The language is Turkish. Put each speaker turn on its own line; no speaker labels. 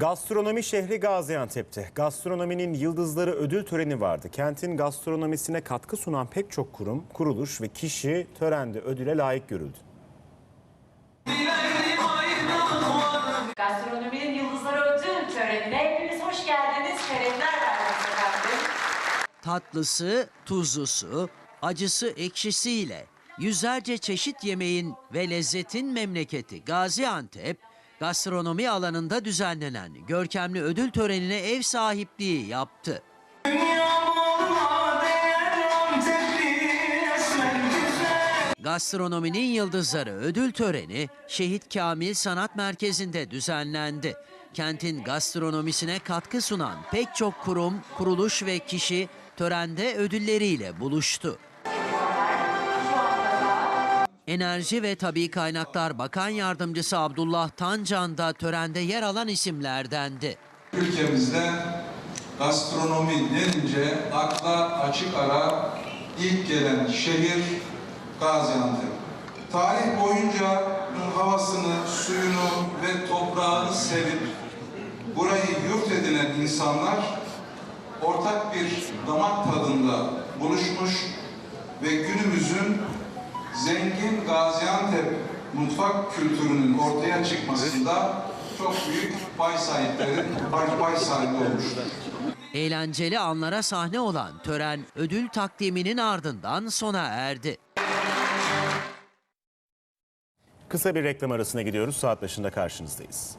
Gastronomi şehri Gaziantep'te. Gastronominin yıldızları ödül töreni vardı. Kentin gastronomisine katkı sunan pek çok kurum, kuruluş ve kişi törende ödüle layık görüldü.
Gastronominin Yıldızları Ödül Töreni'ne hepiniz hoş geldiniz. Şerefler verdiniz efendim.
Tatlısı, tuzlusu, acısı, ekşisiyle yüzlerce çeşit yemeğin ve lezzetin memleketi Gaziantep, gastronomi alanında düzenlenen görkemli ödül törenine ev sahipliği yaptı. Gastronominin Yıldızları ödül töreni Şehit Kamil Sanat Merkezi'nde düzenlendi. Kentin gastronomisine katkı sunan pek çok kurum, kuruluş ve kişi törende ödülleriyle buluştu. Enerji ve Tabi Kaynaklar Bakan Yardımcısı Abdullah Tancan da törende yer alan isimlerdendi.
Ülkemizde gastronomi denince akla açık ara ilk gelen şehir Gaziantep. Tarih boyunca havasını, suyunu ve toprağını sevip burayı yurt edinen insanlar ortak bir damak tadında buluşmuş ve günümüzün zengin Gaziantep mutfak kültürünün ortaya çıkmasında çok büyük pay sahipleri, pay, pay sahibi olmuştur.
Eğlenceli anlara sahne olan tören ödül takdiminin ardından sona erdi.
Kısa bir reklam arasına gidiyoruz. Saat başında karşınızdayız.